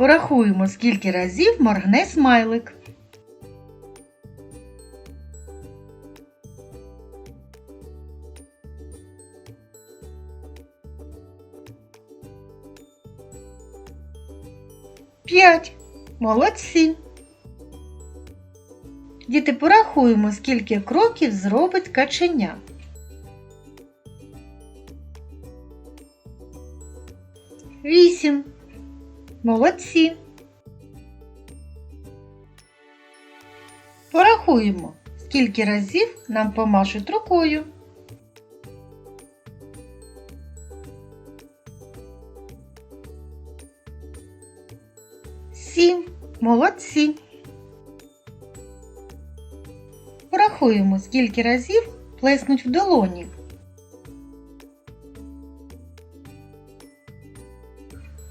Порахуємо, скільки разів моргне смайлик. П'ять. Молодці. Діти, порахуємо, скільки кроків зробить каченя. Вісім. Молодці. Порахуємо, скільки разів нам помашуть рукою. Сім. Молодці. Порахуємо, скільки разів плеснуть в долоні.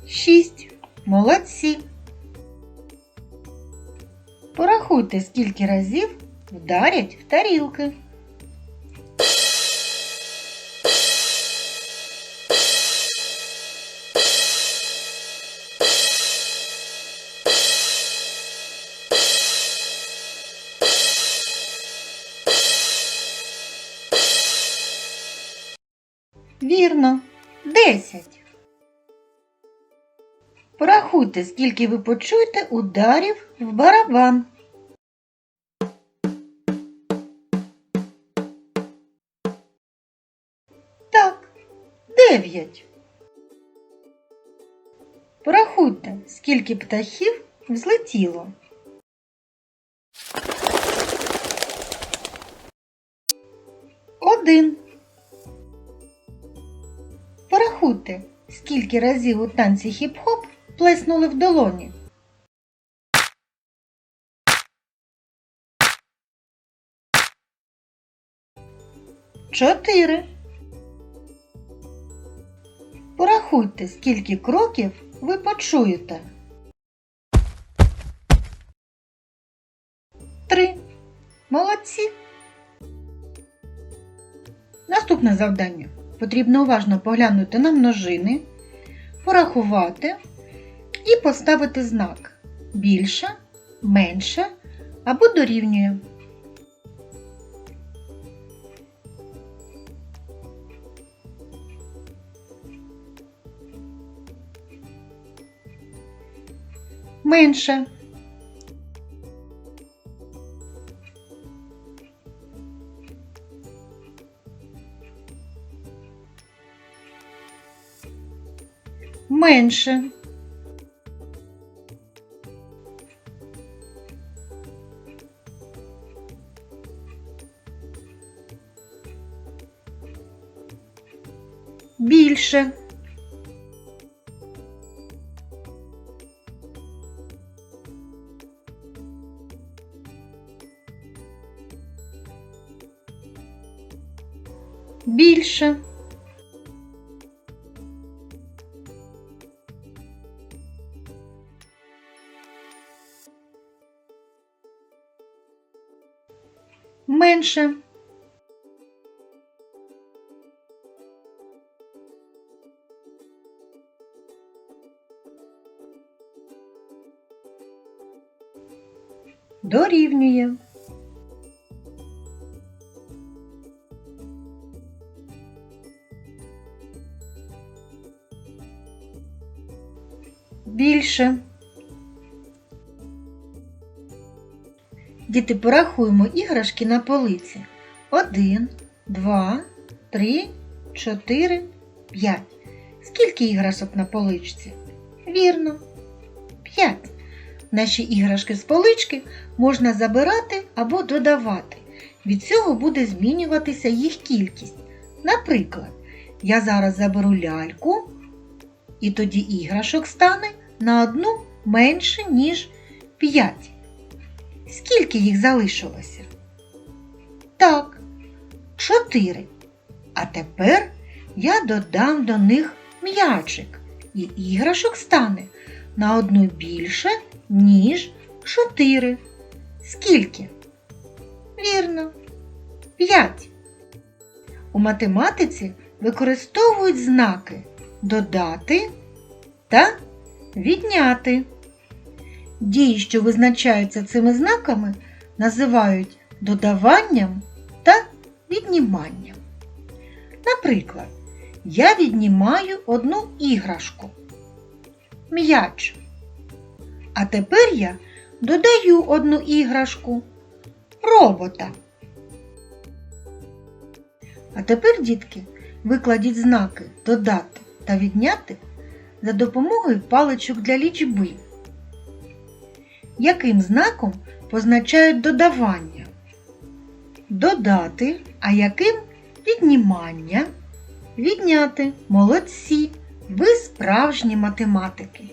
Шість. Молодці. Порахуйте, скільки разів вдарять в тарілки. Вірно, десять. Порахуйте, скільки ви почуєте ударів в барабан. Так, дев'ять. Порахуйте, скільки птахів взлетіло. Один. Порахуйте, скільки разів у танці хіп-хоп плеснули в долоні. Чотири. Порахуйте, скільки кроків ви почуєте. Три. Молодці. Наступне завдання. Потрібно уважно поглянути на множини, порахувати і поставити знак більше, менше або дорівнює. Менше. Менше. Більше. Більше. Менше. Дорівнює. Більше. Діти, порахуємо іграшки на полиці. Один, два, три, чотири, п'ять. Скільки іграшок на поличці? Вірно, п'ять. Наші іграшки з полички можна забирати або додавати. Від цього буде змінюватися їх кількість. Наприклад, я зараз заберу ляльку, і тоді іграшок стане на одну менше, ніж 5. Скільки їх залишилося? Так, 4. А тепер я додам до них м'ячик, і іграшок стане на одну більше, ніж 4. Скільки? Вірно, 5. У математиці використовують знаки додати та відняти. Дії, що визначаються цими знаками, називають додаванням та відніманням. Наприклад, я віднімаю одну іграшку м'яч. А тепер я додаю одну іграшку робота. А тепер, дітки, викладіть знаки додати та відняти за допомогою паличок для лічби. Яким знаком позначають додавання? Додати, а яким віднімання? Відняти. Молодці! Ви справжні математики.